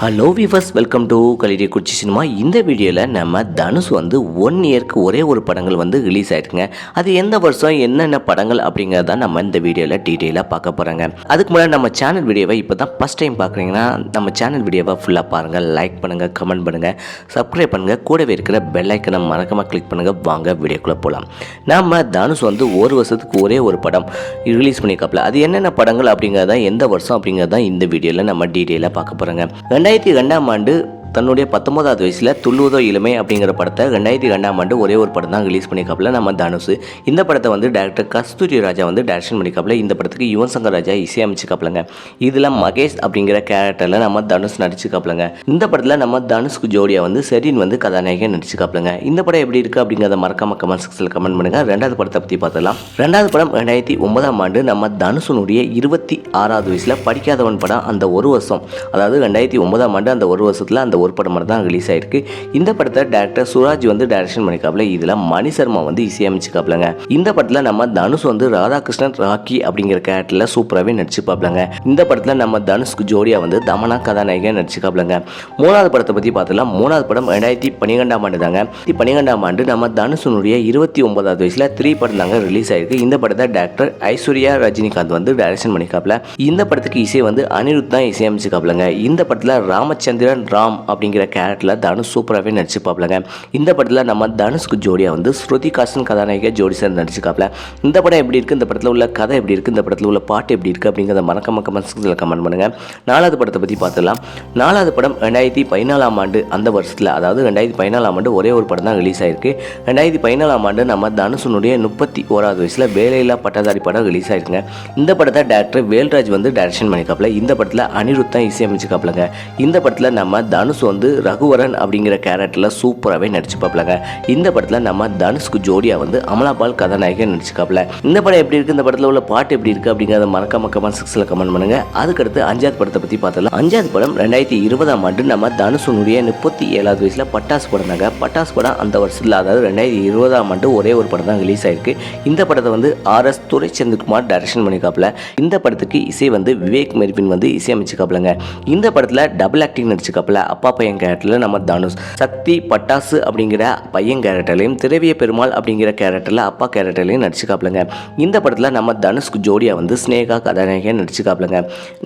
Hello viewers welcome to கலிடி குச்சி cinema இந்த வீடியோவில் நம்ம தனுஷ் வந்து ஒன் இயர்க்கு ஒரே ஒரு படங்கள் வந்து ரிலீஸ் ஆகிருக்குங்க அது எந்த வருஷம் என்னென்ன படங்கள் அப்படிங்கிறத நம்ம இந்த வீடியோவில் டீட்டெயிலாக பார்க்க போகிறாங்க அதுக்கு முன்னாடி நம்ம சேனல் வீடியோவை இப்போ தான் ஃபஸ்ட் டைம் பார்க்குறீங்கன்னா நம்ம சேனல் வீடியோவை ஃபுல்லாக பாருங்கள் லைக் பண்ணுங்கள் கமெண்ட் பண்ணுங்கள் சப்ஸ்கிரைப் பண்ணுங்கள் கூடவே இருக்கிற பெல் ஐக்கனை மறக்காமல் கிளிக் பண்ணுங்கள் வாங்க வீடியோக்குள்ளே போகலாம் நம்ம தனுஷ் வந்து ஒரு வருஷத்துக்கு ஒரே ஒரு படம் ரிலீஸ் பண்ணியிருக்காப்புல அது என்னென்ன படங்கள் அப்படிங்கிறத எந்த வருஷம் அப்படிங்கிறத இந்த வீடியோவில் நம்ம டீட்டெயிலாக பார்க்க போகிறோங்க ரெண்டாயிரத்தி ரெண்டாம் ஆண்டு தன்னுடைய பத்தொன்பதாவது வயசில் துள்ளுவதோ இளமை அப்படிங்கிற படத்தை ரெண்டாயிரத்தி ரெண்டாம் ஆண்டு ஒரே ஒரு படம் தான் ரிலீஸ் பண்ணிக்காப்புல நம்ம தனுஷ். இந்த படத்தை வந்து டேரக்டர் கஸ்தூரி ராஜா வந்து டேரக்ஷன் பண்ணிக்காப்புல இந்த படத்துக்கு யுவன் சங்கர் ராஜா இசையமைச்சுக்காப்புலங்க இதில் மகேஷ் அப்படிங்கிற கேரக்டரில் நம்ம தனுஷ் நடிச்சுக்காப்புலங்க இந்த படத்தில் நம்ம தனுஷ்க்கு ஜோடியாக வந்து செரீன் வந்து கதாநாயகன் நடிச்சுக்காப்புலங்க இந்த படம் எப்படி இருக்குது அப்படிங்கிறத மறக்காம கமெண்ட் செக்ஷனில் கமெண்ட் பண்ணுங்கள் ரெண்டாவது படத்தை பற்றி பார்த்துலாம் ரெண்டாவது படம் ரெண்டாயிரத்தி ஒன்பதாம் ஆண்டு நம்ம தனுஷனுடைய இருபத்தி ஆறாவது வயசில் படிக்காதவன் படம் அந்த ஒரு வருஷம். அதாவது ரெண்டாயிரத்தி ஒன்பதாம் ஆண்டு அந்த ஒரு வருஷத்தில் அந்த ஒரு படம் மட்டும் தான் ரிலீஸ் ஆயிருக்கு. இந்த படத்தை டேரக்டர் சுராஜ் வந்து டைரக்ஷன் பண்ணிக்காப்புல இதில் மணி சர்மா வந்து இசையமைச்சுக்காப்லங்க இந்த படத்தில் நம்ம தனுஷ் வந்து ராதாகிருஷ்ணன் ராக்கி அப்படிங்கிற கேரக்டரில் சூப்பராகவே நடிச்சுப்பாப்புலங்க இந்த படத்தில் நம்ம தனுஷ்க்கு ஜோடியா வந்து தமனா கதாநாயகன் நடிச்சுக்காப்லங்க மூணாவது படத்தை பற்றி பார்த்தலாம் மூணாவது படம் ரெண்டாயிரத்தி பன்னிரெண்டாம் ஆண்டு தாங்க பன்னிரெண்டாம் ஆண்டு நம்ம தனுஷனுடைய இருபத்தி ஒன்பதாவது வயசில் த்ரீ படம் தாங்க ரிலீஸ் ஆயிருக்கு. இந்த படத்தை டேரக்டர் ஐஸ்வர்யா ரஜினிகாந்த் வந்து டைரக்ஷன் பண்ணிக்காப்புல இந்த படத்துக்கு இசை வந்து அனிருத் தான் இசையமைச்சுக்காப்லங்க இந்த படத்தில் ராமச்சந்திரன் ராம் அப்படிங்கிற கேரக்டரில் தனுஷ் சூப்பராகவே நடிச்சுப்பாப்லங்க இந்த படத்தில் நம்ம தனுஷ்க்கு ஜோடியாக வந்து ஸ்ருதி காசன் கதாநாயகியாக ஜோடி சார் நடிச்சுக்காப்ல இந்த படம் எப்படி இருக்குது இந்த படத்தில் உள்ள கதை எப்படி இருக்குது இந்த படத்தில் உள்ள பாட்டு எப்படி இருக்குது அப்படிங்கிறத மறக்காம கமெண்ட்ஸில் கமெண்ட் பண்ணுங்கள் நாலாவது படத்தை பற்றி பார்த்துலாம் நாலாவது படம் ரெண்டாயிரத்தி பதினாலாம் ஆண்டு அந்த வருஷத்தில் அதாவது ரெண்டாயிரத்தி பதினாலாம் ஆண்டு ஒரே ஒரு படம் தான் ரிலீஸ் ஆயிருக்கு. ரெண்டாயிரத்தி பதினாலாம் ஆண்டு நம்ம தனுஷனுடைய முப்பத்தி ஓராவது வயசில் வேலையில்லா பட்டதாரி படம் ரிலீஸ் ஆயிருக்குங்க. இந்த படத்தை டேரக்டர் வேல்ராஜ் வந்து டைரக்ஷன் பண்ணிக்காப்புல இந்த படத்தில் அனிருத் தான் இசையமைச்சுக்காப்புலங்க இந்த படத்தில் நம்ம தனுஷ் வந்து ரகுவரன் அப்படிங்கிற கேரக்டரில் சூப்பராகவே நடிச்சுப்பாப்பிலங்க. இந்த படத்தில் நம்ம தனுஷ்க்கு ஜோடியா வந்து அமலாபால் கதாநாயகன் நடிச்சுக்காப்புல. இந்த படம் எப்படி இருக்குது இந்த படத்தில் உள்ள பாட்டு எப்படி இருக்குது அப்படிங்கிறத மறக்காம கமெண்ட் செக்ஷனில் கமெண்ட் பண்ணுங்க. அதுக்கடுத்து அஞ்சாவது படத்தை பற்றி பார்த்தலாம் அஞ்சாவது படம் ரெண்டாயிரத்தி இருபதாம் ஆண்டு நம்ம தனுஷனுடைய முப்பத்தி ஏழாவது வயசில் பட்டாசு படம் தாங்க பட்டாசு படம் அந்த வருஷத்தில் அதாவது ரெண்டாயிரத்தி இருபதாம் ஆண்டு ஒரே ஒரு படம் தான் ரிலீஸ் ஆயிருக்கு. இந்த படத்தை வந்து ஆர் எஸ் துரைச்சந்திரகுமார் டைரக்ஷன் பண்ணிக்காப்புல இந்த படத்துக்கு இசை வந்து விவேக் மெர்பின் வந்து இசையமைச்சுக்காப்புலங்க. இந்த படத்தில் டபுள் ஆக்டிங் நடிச்சுக்காப்புல. அப்பா பையன் கேரக்டரில் நம்ம தனுஷ். சக்தி பட்டாசு அப்படிங்கிற பையன் கேரக்டர்லையும் திரவிய பெருமாள் அப்படிங்கிற கேரக்டரில் அப்பா கேரக்டர்லையும் நடிச்சுக்காப்பிலங்க இந்த படத்தில் நம்ம தனுஷ்க்கு ஜோடியா வந்து ஸ்னேகா கதாநாயகன் நடிச்சுக்காப்பிலங்க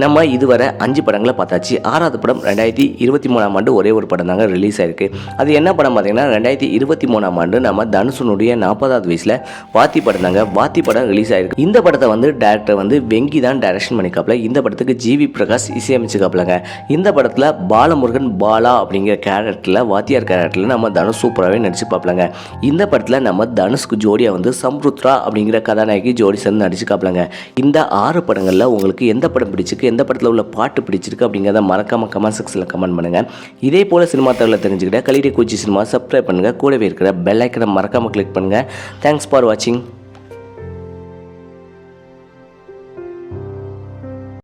நம்ம இதுவரை அஞ்சு படங்களை பார்த்தாச்சு. ஆறாவது படம் ரெண்டாயிரத்தி இருபத்தி மூணாம் ஆண்டு ஒரே ஒரு படம் தாங்க ரிலீஸ் ஆயிருக்கு. அது என்ன படம் பார்த்தீங்கன்னா ரெண்டாயிரத்தி இருபத்தி மூணாம் ஆண்டு நம்ம தனுஷனுடைய நாற்பதாவது வயசில் வாத்தி படம் தாங்க. வாத்தி படம் ரிலீஸ் ஆயிருக்கு. இந்த படத்தை வந்து டேரக்டர் வந்து வெங்கி தான் டைரக்ஷன் பண்ணிக்காப்புல இந்த படத்துக்கு ஜிவி பிரகாஷ் இசையமைச்சுக்காப்பிலங்க இந்த படத்தில் பாலமுருகன் பாலா அப்படிங்கிற கேரக்டரில் வாத்தியார் கேரக்டரில் நம்ம தனுஷ் சூப்பராகவே நடிச்சு பார்ப்பலங்க. இந்த படத்தில் நம்ம தனுஷ்க்கு ஜோடியா வந்து சம்ருத்ரா அப்படிங்கிற கதாநாயகி ஜோடி சேர்ந்து நடிச்சுக்காப்புலங்க இந்த ஆறு படங்களில் உங்களுக்கு எந்த படம் பிடிச்சிருக்கு எந்த படத்தில் உள்ள பாட்டு பிடிச்சிருக்கு அப்படிங்கிறத மறக்காம கமெண்ட் செக்ஷனில் கமெண்ட் பண்ணுங்க. இதே போல் சினிமா தகவலை தெரிஞ்சுக்கிட்ட கலிடே கோச்சி சினிமா சப்ஸ்கிரைப் பண்ணுங்கள் கூடவே இருக்கிற பெல் ஐக்கனை மறக்காமல் கிளிக் பண்ணுங்கள் தேங்க்ஸ் ஃபார் வாட்சிங்